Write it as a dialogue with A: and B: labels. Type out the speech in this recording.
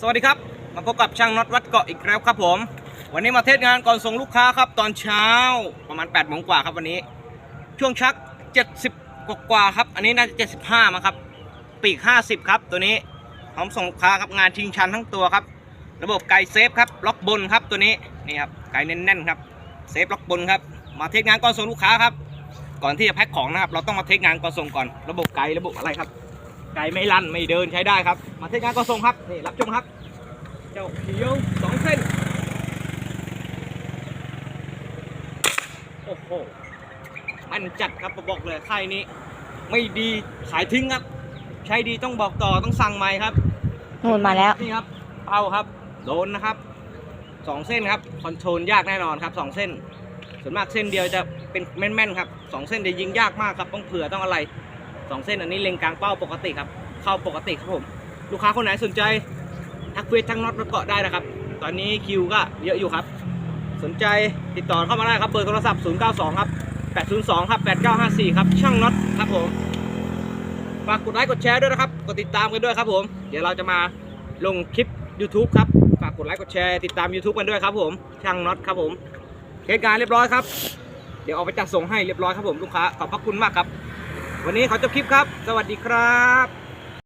A: สวัสดีครับ มาพบกับช่างน็อตวัดเกาะอีกแล้วครับผม วันนี้มาเทสงานก่อนส่งลูกค้าครับตอนเช้าประมาณ8ปดโมงกว่าครับวันนี้ ช่วงชัก 70 กว่ากว่าครับ อันนี้น่าจะ 75มั้งครับ ปีก 50 ครับตัวนี้พร้อมส่งลูกค้าครับงานชิงชันทั้งตัวครับ ระบบไกเซฟครับล็อกบนครับตัวนี้นี่ครับไกแน่นๆครับเซฟล็อกบนครับมาเทสงานก่อนส่งลูกค้าครับก่อนที่จะแพ็คของนะครับเราต้องมาเทสงานก่อนส่งก่อน ระบบไกระบบอะไรครับ ไกไม่ลั่นไม่เดินใช้ได้ครับ มาเทสงานก่อนส่งครับนี่รับชมครับ เจ้าเขียวสองเส้น โอ้โหมันจัดครับผมบอกเลยค่ายนี้ ไม่ดีขายทิ้งครับ ใช้ดีต้องบอกต่อต้องสั่งใหม่ครับ
B: นู่นมาแล้ว
A: นี่ครับเป้าครับ โดนนะครับสองเส้นครับคอนโทรลยากแน่นอนครับสองเส้น ส่วนมากเส้นเดียวจะเป็นแม่นๆครับสองเส้นจะยิงยากมากครับต้องเผื่อต้องอะไร สองเส้นอันนี้เล็งกลางเป้าปกติครับ เข้าปกติครับผมลูกค้าคนไหนสนใจทักเฟซทั้งน็อตรถเกาะได้นะครับ ตอนนี้คิวก็เยอะอยู่ครับ สนใจติดต่อเข้ามาได้ครับเบอร์โทรศัพท์ 092 ครับ 802 ครับ 8954 ครับ ช่างน็อตครับผมฝากกดไลค์กดแชร์ด้วยนะครับ กดติดตามกันด้วยครับผม เดี๋ยวเราจะมาลงคลิป YouTube ครับ ฝากกดไลค์กดแชร์ติดตาม YouTube กันด้วยครับผม ช่างน็อตครับผมเหตุการณ์เรียบร้อยครับ เดี๋ยวเอาไปจัดส่งให้เรียบร้อยครับผมลูกค้า ขอบพระคุณมากครับ วันนี้ขอจบคลิปครับ สวัสดีครับ